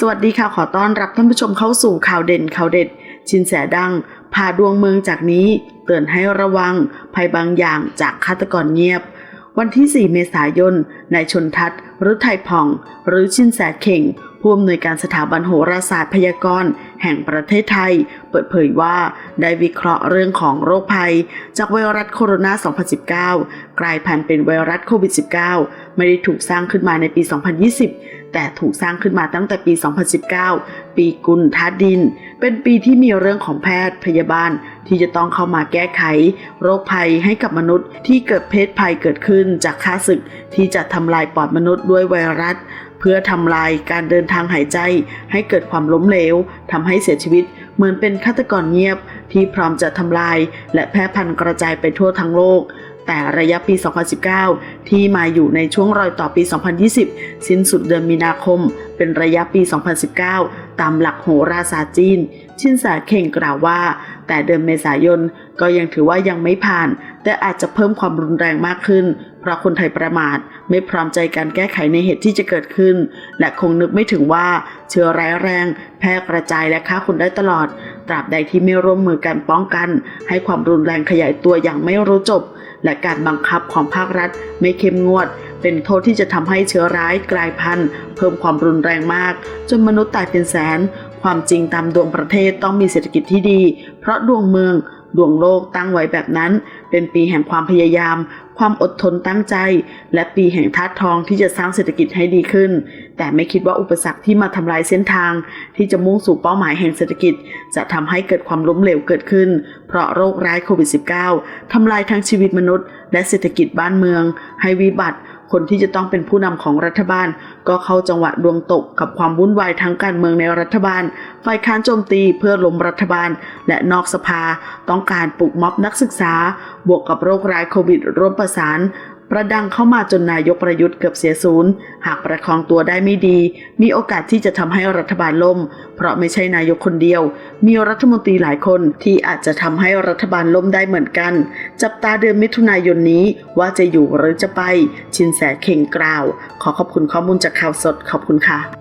สวัสดีค่ะ ขอต้อนรับท่านผู้ชมเข้าสู่ข่าวเด่นข่าวเด็ด ชินแสดังพาดวงเมืองจากนี้ เตือนให้ระวังภัยบางอย่างจากฆาตกรเงียบ วันที่ 4 เมษายนนายชนทัศน์หรือไทยผ่อง หรือชินแสเข่งผู้อำนวยการสถาบันโหราศาสตร์พยากรณ์ แห่งประเทศไทย เปิดเผยว่าได้วิเคราะห์เรื่องของโรคภัย จากไวรัสโคโรนา 2019 กลายพันธุ์เป็นไวรัสโควิด -19 ไม่ได้ถูกสร้างขึ้นมาในปี 2020 แต่ถูกสร้างขึ้นมาตั้งแต่ปี 2019 ปีกุลธาตุดิน เป็นปีที่มีเรื่องของแพทย์พยาบาลที่จะต้องเข้ามาแก้ไข โรคภัยให้กับมนุษย์ที่เกิดเพศภัยเกิดขึ้นจากค่าศึกที่จะทำลายปอดมนุษย์ด้วยไวรัส เพื่อทำลายการเดินทางหายใจให้เกิดความล้มเหลวทำให้เสียชีวิตเหมือนเป็นฆาตกรเงียบ ที่พร้อมจะทำลาย และแพร่พันธุ์กระจายไปทั่วทั้งโลก แต่ระยะปี 2019 ที่มาอยู่ในช่วงรอยต่อปี 2020 สิ้นสุดเดือนมีนาคม เป็นระยะปี 2019 ตามหลักโหราศาสตร์จีน ชินแสเข่งกล่าวว่า แต่เดือนเมษายนก็ยังถือว่ายังไม่ผ่าน แต่อาจจะเพิ่มความรุนแรงมากขึ้น ราะคนไทยประมาทไม่พร้อมใจการแก้ไขในเหตุที่จะเกิดขึ้น และคงนึกไม่ถึงว่าเชื้อร้ายแรง แพร่กระจายและฆ่าคนได้ตลอด ตราบใดที่ไม่ร่วมมือกันป้องกัน ให้ความรุนแรงขยายตัวอย่างไม่รู้จบ และการบังคับของภาครัฐไม่เข้มงวด เป็นโทษที่จะทำให้เชื้อร้ายกลายพันธุ์ เพิ่มความรุนแรงมาก จนมนุษย์ตายเป็นแสน ความจริงตามดวงประเทศต้องมีเศรษฐกิจที่ดี เพราะดวงเมืองดวงโลกตั้งไว้แบบนั้น เป็นปีแห่งความพยายาม ความอดทนตั้งใจ และปีแห่งธาตุทองที่จะสร้างเศรษฐกิจให้ดีขึ้น แต่ไม่คิดว่าอุปสรรคที่มาทำลายเส้นทาง ที่จะมุ่งสู่เป้าหมายแห่งเศรษฐกิจ จะทำให้เกิดความล้มเหลวเกิดขึ้น เพราะโรคร้ายโควิด -19 ทำลายทั้งชีวิตมนุษย์ และเศรษฐกิจบ้านเมือง ให้วิบัติคนที่จะต้องเป็นผู้นำของรัฐบาล ก็เข้าจังหวะดวงตกกับความวุ่นวายทั้งการเมืองในรัฐบาล ฝ่ายค้านโจมตีเพื่อล้มรัฐบาล และนอกสภา ต้องการปลุกม็อบนักศึกษา บวกกับโรคร้ายโควิดร่วมประสานประดังเข้ามาจนนายกประยุทธ์เกือบเสียศูนย์ หากประคองตัวได้ไม่ดี มีโอกาสที่จะทำให้รัฐบาลล่ม เพราะไม่ใช่นายกคนเดียว มีรัฐมนตรีหลายคนที่อาจจะทำให้รัฐบาลล่มได้เหมือนกัน จับตาเดือนมิถุนายนนี้ว่าจะอยู่หรือจะไป ชินแสเข่งกล่าว ขอขอบคุณข้อมูลจากข่าวสดขอบคุณค่ะ